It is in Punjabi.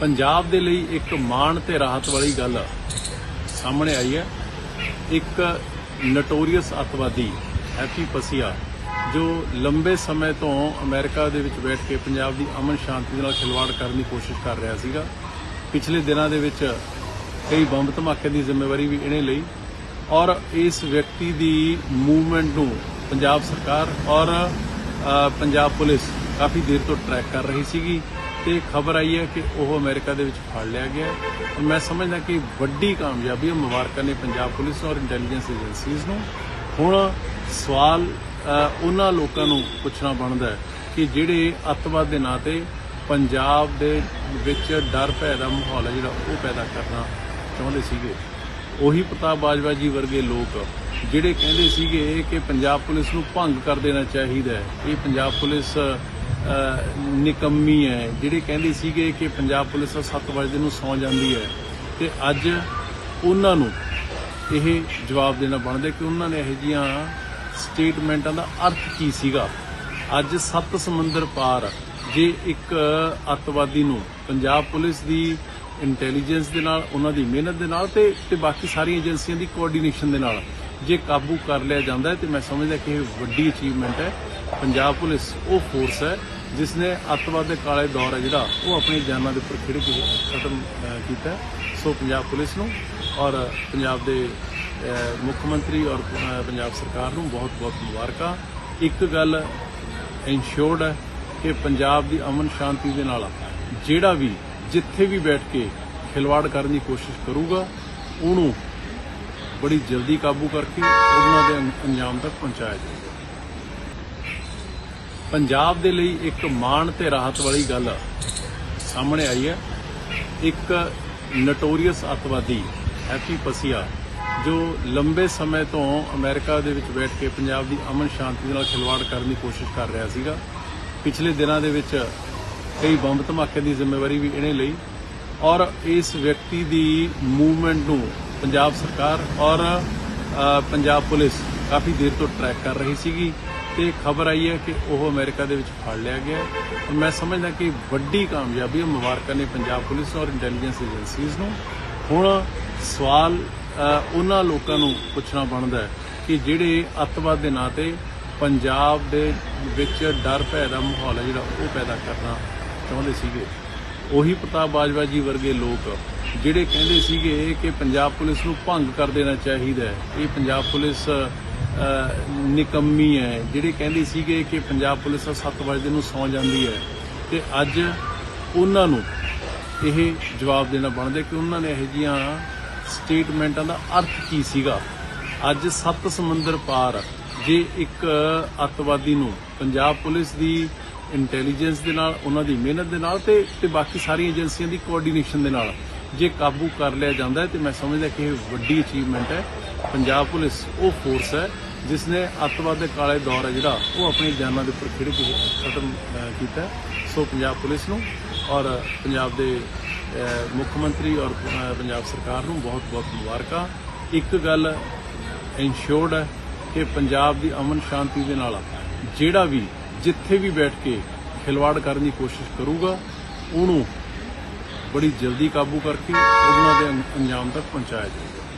ਪੰਜਾਬ ਦੇ ਲਈ ਇੱਕ ਮਾਣ ਤੇ ਰਾਹਤ ਵਾਲੀ ਗੱਲ ਸਾਹਮਣੇ ਆਈ ਹੈ। ਇੱਕ ਨਟੋਰੀਅਸ ਅਤਵਾਦੀ, ਹੈਪੀ ਪਸੀਆ, ਜੋ ਲੰਬੇ ਸਮੇਂ ਤੋਂ ਅਮਰੀਕਾ ਦੇ ਵਿੱਚ ਬੈਠ ਕੇ ਪੰਜਾਬ ਦੀ ਅਮਨ ਸ਼ਾਂਤੀ ਦੇ ਨਾਲ ਖਿਲਵਾੜ ਕਰਨ ਦੀ ਕੋਸ਼ਿਸ਼ ਕਰ ਰਿਹਾ ਸੀਗਾ। ਪਿਛਲੇ ਦਿਨਾਂ ਦੇ ਵਿੱਚ ਕਈ ਬੰਬ ਧਮਾਕੇ ਦੀ ਜ਼ਿੰਮੇਵਾਰੀ ਵੀ ਇਹਨੇ ਲਈ ਔਰ ਇਸ ਵਿਅਕਤੀ ਦੀ ਮੂਵਮੈਂਟ ਨੂੰ ਪੰਜਾਬ ਸਰਕਾਰ ਔਰ ਪੰਜਾਬ ਪੁਲਿਸ ਕਾਫੀ ਦੇਰ ਤੋਂ ਟਰੈਕ ਕਰ ਰਹੀ ਸੀਗੀ। ਤੇ ਖਬਰ ਆਈ ਹੈ ਕਿ ਉਹ ਅਮਰੀਕਾ ਦੇ ਵਿੱਚ ਫੜ ਲਿਆ ਗਿਆ ਔਰ ਮੈਂ ਸਮਝਦਾ ਕਿ ਵੱਡੀ ਕਾਮਯਾਬੀ ਹੈ। ਮੁਬਾਰਕਾਂ ਨੇ ਪੰਜਾਬ ਪੁਲਿਸ ਔਰ ਇੰਟੈਲੀਜੈਂਸ ਏਜੰਸੀਜ਼ ਨੂੰ। ਹੁਣ ਸਵਾਲ ਉਹਨਾਂ ਲੋਕਾਂ ਨੂੰ ਪੁੱਛਣਾ ਬਣਦਾ ਹੈ ਕਿ ਜਿਹੜੇ ਅੱਤਵਾਦ ਦੇ ਨਾਂ ਤੇ ਪੰਜਾਬ ਦੇ ਵਿੱਚ ਡਰ ਭੈ ਦਾ ਮਾਹੌਲ ਹੈ, ਜਿਹੜਾ ਉਹ ਪੈਦਾ ਕਰਨਾ ਚਾਹੁੰਦੇ ਸੀਗੇ। ਉਹੀ ਪ੍ਰਤਾਪ ਬਾਜਵਾ ਜੀ ਵਰਗੇ ਲੋਕ, ਜਿਹੜੇ ਕਹਿੰਦੇ ਸੀਗੇ ਕਿ ਪੰਜਾਬ ਪੁਲਿਸ ਨੂੰ ਭੰਗ ਕਰ ਦੇਣਾ ਚਾਹੀਦਾ ਹੈ। ਇਹ ਪੰਜਾਬ ਪੁਲਿਸ ਨਿਕੰਮੀ ਹੈ, ਜਿਹੜੇ ਕਹਿੰਦੇ ਸੀਗੇ ਕਿ ਪੰਜਾਬ ਪੁਲਿਸ 7 ਵਜੇ ਨੂੰ ਸੌ ਜਾਂਦੀ ਹੈ ਤੇ ਅੱਜ ਉਹਨਾਂ ਨੂੰ ਇਹ ਜਵਾਬ ਦੇਣਾ ਬਣਦਾ ਕਿ ਉਹਨਾਂ ਨੇ ਇਹੋ ਜੀਆਂ ਸਟੇਟਮੈਂਟਾਂ ਦਾ ਅਰਥ ਕੀ ਸੀਗਾ? ਅੱਜ ਸੱਤ ਸਮੁੰਦਰ ਪਾਰ ਜੇ ਇੱਕ ਅੱਤਵਾਦੀ ਨੂੰ ਪੰਜਾਬ ਪੁਲਿਸ ਦੀ ਇੰਟੈਲੀਜੈਂਸ ਦੇ ਨਾਲ, ਉਹਨਾਂ ਦੀ ਮਿਹਨਤ ਦੇ ਨਾਲ ਤੇ ਤੇ ਬਾਕੀ ਸਾਰੀਆਂ ਏਜੰਸੀਆਂ ਦੀ ਕੋਆਰਡੀਨੇਸ਼ਨ ਦੇ ਨਾਲ ਜੇ ਕਾਬੂ ਕਰ ਲਿਆ ਜਾਂਦਾ ਹੈ ਤੇ ਮੈਂ ਸਮਝਦਾ ਕਿ ਇਹ ਵੱਡੀ ਅਚੀਵਮੈਂਟ ਹੈ। ਪੰਜਾਬ ਪੁਲਿਸ ਉਹ ਫੋਰਸ ਹੈ ਜਿਸ ਨੇ ਅੱਤਵਾਦ ਦੇ ਕਾਲੇ ਦੌਰ ਹੈ ਜਿਹੜਾ ਉਹ ਆਪਣੀ ਜਾਨਾਂ ਦੇ ਉੱਪਰ ਖਿੜ ਕੇ ਖਤਮ ਕੀਤਾ ਸੋ ਪੰਜਾਬ ਪੁਲਿਸ ਨੂੰ ਔਰ ਪੰਜਾਬ ਦੇ ਮੁੱਖ ਮੰਤਰੀ ਔਰ ਪੰਜਾਬ ਸਰਕਾਰ ਨੂੰ ਬਹੁਤ ਬਹੁਤ ਮੁਬਾਰਕਾਂ। ਇੱਕ ਗੱਲ ਇਨਸ਼ੋਰਡ ਹੈ ਕਿ ਪੰਜਾਬ ਦੀ ਅਮਨ ਸ਼ਾਂਤੀ ਦੇ ਨਾਲ ਜਿਹੜਾ ਵੀ ਜਿੱਥੇ ਵੀ ਬੈਠ ਕੇ ਖਿਲਵਾੜ ਕਰਨ ਦੀ ਕੋਸ਼ਿਸ਼ ਕਰੂਗਾ, ਉਹਨੂੰ ਬੜੀ ਜਲਦੀ ਕਾਬੂ ਕਰਕੇ ਉਹਨਾਂ ਦੇ ਅੰਜਾਮ ਤੱਕ ਪਹੁੰਚਾਇਆ ਜਾਏਗਾ ਪੰਜਾਬ ਦੇ ਲਈ ਇੱਕ ਮਾਣ ਤੇ ਰਾਹਤ ਵਾਲੀ ਗੱਲ ਸਾਹਮਣੇ ਆਈ ਹੈ। ਇੱਕ ਨਟੋਰੀਅਸ ਅਤਵਾਦੀ, ਹੈਪੀ ਪਸੀਆ, ਜੋ ਲੰਬੇ ਸਮੇਂ ਤੋਂ ਅਮਰੀਕਾ ਦੇ ਵਿੱਚ ਬੈਠ ਕੇ ਪੰਜਾਬ ਦੀ ਅਮਨ ਸ਼ਾਂਤੀ ਦੇ ਨਾਲ ਖਿਲਵਾੜ ਕਰਨ ਦੀ ਕੋਸ਼ਿਸ਼ ਕਰ ਰਿਹਾ ਸੀਗਾ। ਪਿਛਲੇ ਦਿਨਾਂ ਦੇ ਵਿੱਚ ਕਈ ਬੰਬ ਧਮਾਕੇ ਦੀ ਜ਼ਿੰਮੇਵਾਰੀ ਵੀ ਇਹਨੇ ਲਈ ਔਰ ਇਸ ਵਿਅਕਤੀ ਦੀ ਮੂਵਮੈਂਟ ਨੂੰ ਪੰਜਾਬ ਸਰਕਾਰ ਔਰ ਪੰਜਾਬ ਪੁਲਿਸ ਕਾਫੀ ਦੇਰ ਤੋਂ ਟਰੈਕ ਕਰ ਰਹੀ ਸੀਗੀ ਤੇ ਖਬਰ ਆਈ ਹੈ ਕਿ ਉਹ ਅਮਰੀਕਾ ਦੇ ਵਿੱਚ ਫੜ ਲਿਆ ਗਿਆ ਔਰ ਮੈਂ ਸਮਝਦਾ ਕਿ ਵੱਡੀ ਕਾਮਯਾਬੀ ਮੁਬਾਰਕਾਂ ਨੇ ਪੰਜਾਬ ਪੁਲਿਸ ਔਰ ਇੰਟੈਲੀਜੈਂਸ ਏਜੰਸੀਜ਼ ਨੂੰ। ਹੁਣ ਸਵਾਲ ਉਹਨਾਂ ਲੋਕਾਂ ਨੂੰ ਪੁੱਛਣਾ ਬਣਦਾ ਹੈ ਕਿ ਜਿਹੜੇ ਅੱਤਵਾਦ ਦੇ ਨਾਂ ਤੇ ਪੰਜਾਬ ਦੇ ਵਿੱਚ ਡਰ ਭੈ ਦਾ ਮਾਹੌਲ ਹੈ ਜਿਹੜਾ ਉਹ ਪੈਦਾ ਕਰਨਾ ਚਾਹੁੰਦੇ ਸੀਗੇ। ਉਹੀ ਪ੍ਰਤਾਪ ਬਾਜਵਾ ਜੀ ਵਰਗੇ ਲੋਕ ਜਿਹੜੇ ਕਹਿੰਦੇ ਸੀਗੇ ਕਿ ਪੰਜਾਬ ਪੁਲਿਸ ਨੂੰ ਭੰਗ ਕਰ ਦੇਣਾ ਚਾਹੀਦਾ ਹੈ, ਇਹ ਪੰਜਾਬ ਪੁਲਿਸ ਨਿਕੰਮੀ ਹੈ। ਜਿਹੜੇ ਕਹਿੰਦੇ ਸੀਗੇ ਕਿ ਪੰਜਾਬ ਪੁਲਿਸ 7 ਵਜੇ ਨੂੰ ਸੌਂ ਜਾਂਦੀ ਹੈ ਤੇ ਅੱਜ ਉਹਨਾਂ ਨੂੰ ਇਹ ਜਵਾਬ ਦੇਣਾ ਬਣਦਾ ਕਿ ਉਹਨਾਂ ਨੇ ਇਹੋ ਜੀਆਂ ਸਟੇਟਮੈਂਟਾਂ ਦਾ ਅਰਥ ਕੀ ਸੀਗਾ? ਅੱਜ ਸੱਤ ਸਮੁੰਦਰ ਪਾਰ ਜੇ ਇੱਕ ਅੱਤਵਾਦੀ ਨੂੰ ਪੰਜਾਬ ਪੁਲਿਸ ਦੀ ਇੰਟੈਲੀਜੈਂਸ ਦੇ ਨਾਲ, ਉਹਨਾਂ ਦੀ ਮਿਹਨਤ ਦੇ ਨਾਲ ਤੇ ਤੇ ਬਾਕੀ ਸਾਰੀਆਂ ਏਜੰਸੀਆਂ ਦੀ ਕੋਆਰਡੀਨੇਸ਼ਨ ਦੇ ਨਾਲ ਜੇ ਕਾਬੂ ਕਰ ਲਿਆ ਜਾਂਦਾ ਹੈ ਤੇ ਮੈਂ ਸਮਝਦਾ ਕਿ ਇਹ ਵੱਡੀ ਅਚੀਵਮੈਂਟ ਹੈ। ਪੰਜਾਬ ਪੁਲਿਸ ਉਹ ਫੋਰਸ ਹੈ ਜਿਸ ਨੇ ਅੱਤਵਾਦ ਦੇ ਕਾਲੇ ਦੌਰ ਹੈ ਜਿਹੜਾ ਉਹ ਆਪਣੀ ਜਾਨਾਂ ਦੇ ਉੱਪਰ ਖਿੜ ਕੇ ਖਤਮ ਕੀਤਾ ਸੋ ਪੰਜਾਬ ਪੁਲਿਸ ਨੂੰ ਔਰ ਪੰਜਾਬ ਦੇ ਮੁੱਖ ਮੰਤਰੀ ਔਰ ਪੰਜਾਬ ਸਰਕਾਰ ਨੂੰ ਬਹੁਤ ਬਹੁਤ ਮੁਬਾਰਕਾਂ। ਇੱਕ ਗੱਲ ਇਨਸ਼ੋਰਡ ਹੈ ਕਿ ਪੰਜਾਬ ਦੀ ਅਮਨ ਸ਼ਾਂਤੀ ਦੇ ਨਾਲ ਜਿਹੜਾ ਵੀ ਜਿੱਥੇ ਵੀ ਬੈਠ ਕੇ ਖਿਲਵਾੜ ਕਰਨ ਦੀ ਕੋਸ਼ਿਸ਼ ਕਰੂਗਾ, ਉਹਨੂੰ ਬੜੀ ਜਲਦੀ ਕਾਬੂ ਕਰਕੇ ਉਹਨਾਂ ਦੇ ਅੰਜਾਮ ਤੱਕ ਪਹੁੰਚਾਇਆ ਜਾਏਗਾ।